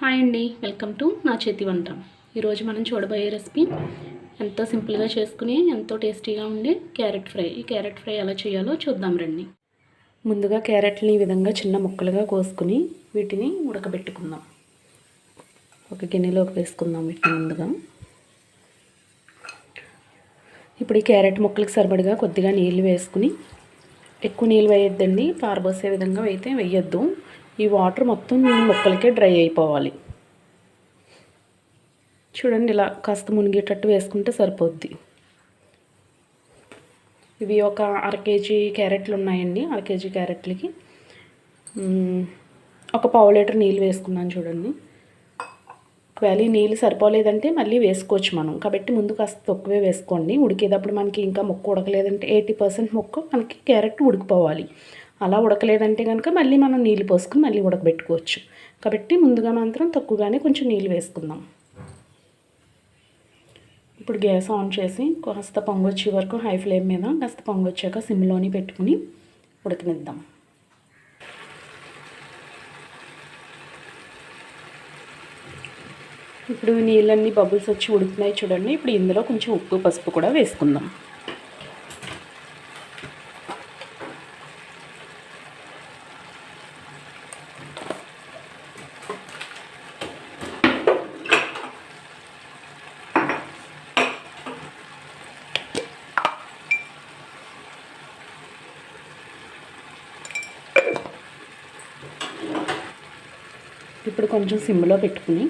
Hi అండి welcome to నా చేతి వంట. ఈరోజు మనం చూడబోయే రెసిపీ ఎంతో సింపుల్గా చేసుకుని ఎంతో టేస్టీగా ఉండే క్యారెట్ ఫ్రై. ఈ క్యారెట్ ఫ్రై ఎలా చేయాలో చూద్దాం రండి. ముందుగా క్యారెట్ని ఈ విధంగా చిన్న ముక్కలుగా కోసుకుని వీటిని ఉడకబెట్టుకుందాం. ఒక గిన్నెలోకి వేసుకుందాం వీటిని ముందుగా. ఇప్పుడు ఈ క్యారెట్ ముక్కలకు సరిపడిగా కొద్దిగా నీళ్ళు వేసుకుని ఎక్కువ నీళ్ళు వేయొద్దండి పారబోసే విధంగా అయితే వేయొద్దు. ఈ వాటర్ మొత్తం ముక్కలకే డ్రై అయిపోవాలి. చూడండి ఇలా కాస్త మునిగేటట్టు వేసుకుంటే సరిపోద్ది. ఇవి ఒక అర కేజీ క్యారెట్లు ఉన్నాయండి. అర కేజీ క్యారెట్లకి ఒక పావు లీటర్ నీళ్ళు వేసుకున్నాను చూడండి. ఒకవేళ ఈ నీళ్ళు సరిపోలేదంటే మళ్ళీ వేసుకోవచ్చు మనం. కాబట్టి ముందు కాస్త తక్కువే వేసుకోండి. ఉడికేటప్పుడు మనకి ఇంకా మొక్క ఉడకలేదంటే ఎయిటీ పర్సెంట్ మొక్క మనకి క్యారెట్ ఉడికిపోవాలి. అలా ఉడకలేదంటే కనుక మళ్ళీ మనం నీళ్ళు పోసుకుని మళ్ళీ ఉడకబెట్టుకోవచ్చు. కాబట్టి ముందుగా మాత్రం తక్కువగానే కొంచెం నీళ్ళు వేసుకుందాం. ఇప్పుడు గ్యాస్ ఆన్ చేసి కాస్త పొంగొచ్చే వరకు హై ఫ్లేమ్ మీద కాస్త పొంగొచ్చాక సిమ్లోని పెట్టుకుని ఉడకనిద్దాం. ఇప్పుడు నీళ్ళన్నీ బబుల్స్ వచ్చి ఉడుకుతున్నాయి చూడండి. ఇప్పుడు ఇందులో కొంచెం ఉప్పు పసుపు కూడా వేసుకుందాం. ఇప్పుడు కొంచెం సిమ్లో పెట్టుకుని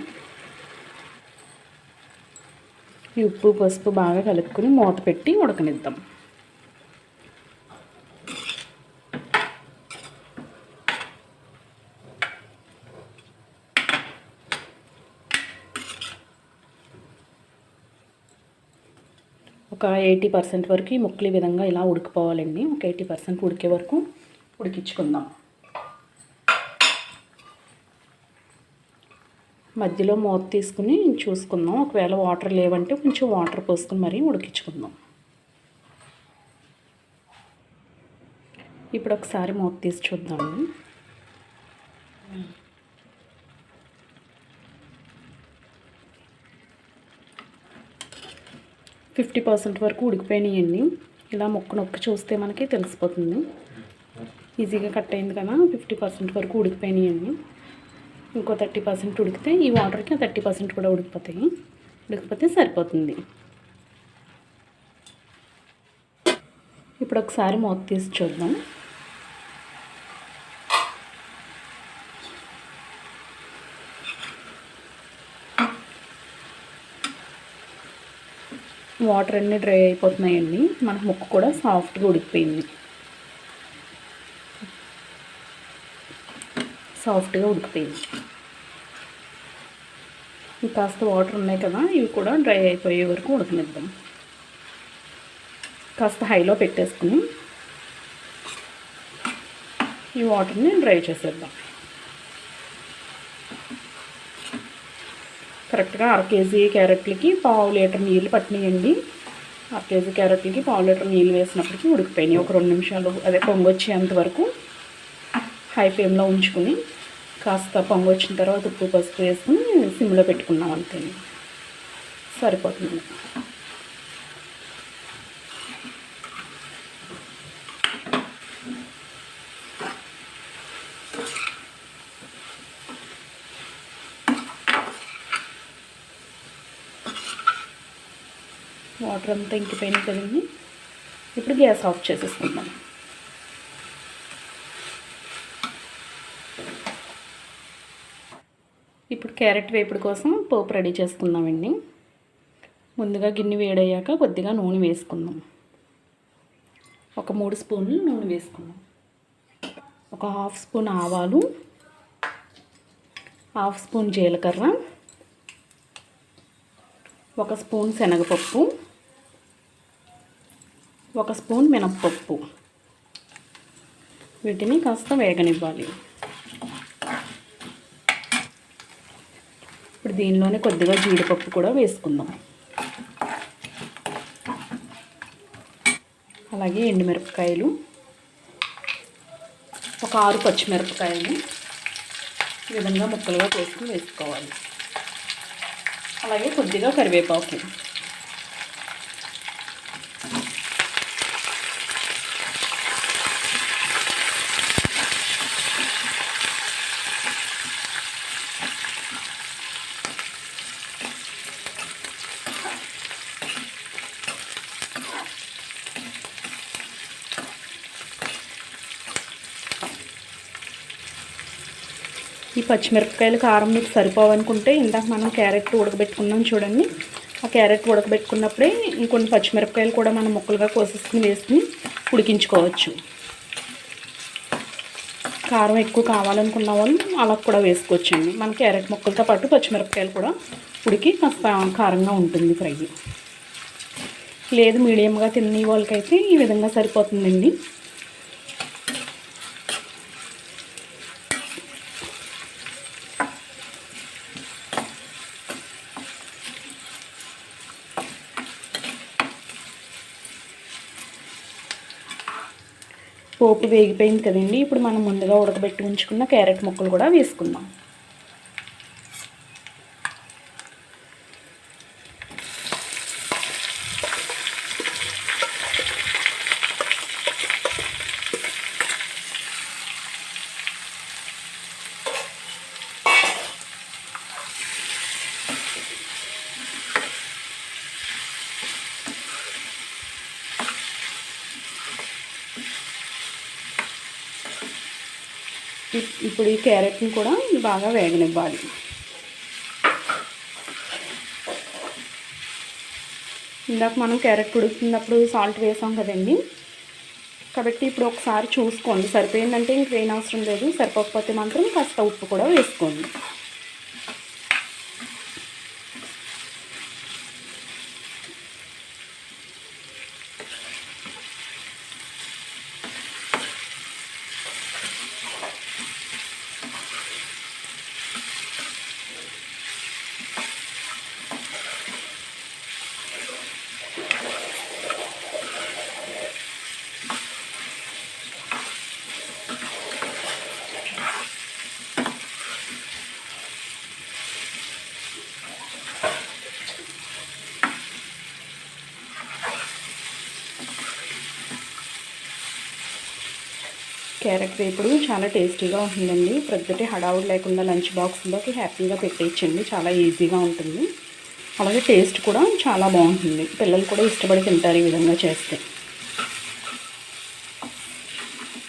ఈ ఉప్పు పసుపు బాగా కలుపుకుని మూత పెట్టి ఉడకనిద్దాం. ఒక ఎయిటీ పర్సెంట్ వరకు ఈ ముక్కలు ఈ విధంగా ఇలా ఉడికిపోవాలండి. ఒక ఎయిటీ పర్సెంట్ ఉడికే వరకు ఉడికించుకుందాం. మధ్యలో మూత తీసుకుని చూసుకుందాం. ఒకవేళ వాటర్ లేవంటే కొంచెం వాటర్ పోసుకుని మరీ ఉడికించుకుందాం. ఇప్పుడు ఒకసారి మూత తీసి చూద్దాము ఫిఫ్టీ పర్సెంట్ వరకు ఉడికిపోయినాయండి. ఇలా ముక్క నొక్కి చూస్తే మనకి తెలిసిపోతుంది. ఈజీగా కట్ అయింది కదా ఫిఫ్టీ పర్సెంట్ వరకు ఉడికిపోయినాయండి. ఇంకో థర్టీ పర్సెంట్ ఉడికితే ఈ వాటర్కి థర్టీ పర్సెంట్ కూడా ఉడికిపోతాయి. ఉడికిపోతే సరిపోతుంది. ఇప్పుడు ఒకసారి మూత తీసి చూద్దాం. వాటర్ అన్నీ డ్రై అయిపోతున్నాయండి. మన ముక్క కూడా సాఫ్ట్గా ఉడికిపోయింది. సాఫ్ట్గా ఉడికిపోయింది. కాస్త వాటర్ ఉన్నాయి కదా ఇవి కూడా డ్రై అయిపోయే వరకు ఉడకనిద్దాం. కాస్త హైలో పెట్టేసుకుని ఈ వాటర్ని డ్రై చేసేద్దాం. కరెక్ట్గా అర కేజీ క్యారెట్లకి పావు లీటర్ నీళ్ళు పట్టినాయండి. అర కేజీ క్యారెట్లకి పావు లీటర్ నీళ్ళు వేసినప్పటికీ ఉడికిపోయినాయి. ఒక రెండు నిమిషాలు అదే పొంగొచ్చేంత వరకు హై ఫ్లేమ్లో ఉంచుకుని కాస్త పొంగు వచ్చిన తర్వాత ఉప్పు పసుపు వేసుకుని సిమ్లో పెట్టుకున్నాం అంతే. సరిపోతుంది. వాటర్ అంతా ఇంకిపోయినాయి కదండి. ఇప్పుడు గ్యాస్ ఆఫ్ చేసేసుకుందాం. ఇప్పుడు క్యారెట్ వేపుడు కోసం పోపు రెడీ చేసుకుందామండి. ముందుగా గిన్నె వేడయ్యాక కొద్దిగా నూనె వేసుకుందాం. ఒక మూడు స్పూన్లు నూనె వేసుకుందాం. ఒక హాఫ్ స్పూన్ ఆవాలు హాఫ్ స్పూన్ జీలకర్ర ఒక స్పూన్ శనగపప్పు ఒక స్పూన్ మినప్పప్పు. వీటిని కాస్త వేగనివ్వాలి. దీనిలోనే కొద్దిగా జీడిపప్పు కూడా వేసుకుందాం. అలాగే ఎండుమిరపకాయలు ఒక ఆరు పచ్చిమిరపకాయలు ఈ విధంగా ముక్కలుగా కోసుకుని వేసుకోవాలి. అలాగే కొద్దిగా కరివేపాకు. పచ్చిమిరపకాయలు కారం మీకు సరిపోవనుకుంటే ఇందాక మనం క్యారెట్ ఉడకబెట్టుకున్నాం చూడండి. ఆ క్యారెట్ ఉడకబెట్టుకున్నప్పుడే ఇంకొన్ని పచ్చిమిరపకాయలు కూడా మనం ముక్కలుగా కోసేసుకుని వేసుకుని ఉడికించుకోవచ్చు. కారం ఎక్కువ కావాలనుకున్న వాళ్ళు అలా కూడా వేసుకోవచ్చండి. మన క్యారెట్ ముక్కలతో పాటు పచ్చిమిరపకాయలు కూడా ఉడికి కాస్త కారంగా ఉంటుంది ఫ్రై. లేదు మీడియంగా తినే వాళ్ళకైతే ఈ విధంగా సరిపోతుందండి. పోపు వేగిపోయింది కదండి. ఇప్పుడు మనం ముందుగా ఉడకబెట్టి ఉంచుకున్న క్యారెట్ ముక్కలు కూడా వేసుకుందాం. ఇప్పుడు ఈ క్యారెట్ని కూడా బాగా వేగనివ్వాలి. ఇందాక మనం క్యారెట్ ఉడుకుతున్నప్పుడు సాల్ట్ వేసాం కదండి. కాబట్టి ఇప్పుడు ఒకసారి చూసుకోండి. సరిపోయిందంటే ఇంక అవసరం లేదు. సరిపోకపోతే మాత్రం కాస్త ఉప్పు కూడా వేసుకోండి. క్యారెట్ వేపుడు చాలా టేస్టీగా ఉంటుందండి ప్రొద్దుటే హడావుడు లేకుండా లంచ్ బాక్స్లోకి హ్యాపీగా పెట్టేయచ్చండి. చాలా ఈజీగా ఉంటుంది. అలాగే టేస్ట్ కూడా చాలా బాగుంటుంది. పిల్లలు కూడా ఇష్టపడి తింటారు ఈ విధంగా చేస్తే.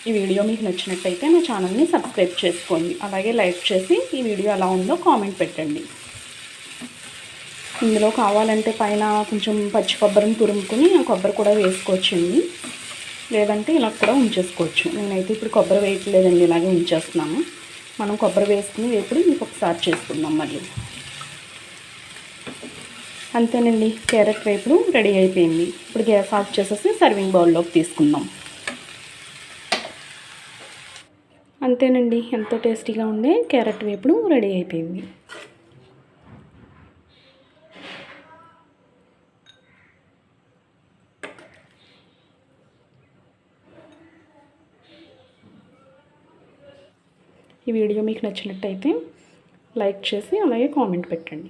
ఈ వీడియో మీకు నచ్చినట్టయితే నా ఛానల్ని సబ్స్క్రైబ్ చేసుకోండి. అలాగే లైక్ చేసి ఈ వీడియో ఎలా ఉందో కామెంట్ పెట్టండి. ఇందులో కావాలంటే పైన కొంచెం పచ్చి కొబ్బరిని తురుముకుని ఆ కొబ్బరి కూడా వేసుకోవచ్చండి. లేదంటే ఇలా కూడా ఉంచేసుకోవచ్చు. నేనైతే ఇప్పుడు కొబ్బరి వేయట్లేదండి ఇలాగే ఉంచేస్తున్నాను. మనం కొబ్బరి వేసుకుని వేపుడు ఇంకొకసారి చేసుకుందాం మళ్ళీ. అంతేనండి క్యారెట్ వేపుడు రెడీ అయిపోయింది. ఇప్పుడు గ్యాస్ ఆఫ్ చేసేసి సర్వింగ్ బౌల్లోకి తీసుకుందాం. అంతేనండి ఎంతో టేస్టీగా ఉండే క్యారెట్ వేపుడు రెడీ అయిపోయింది. ఈ వీడియో మీకు నచ్చినట్టయితే లైక్ చేసి అలాగే కామెంట్ పెట్టండి.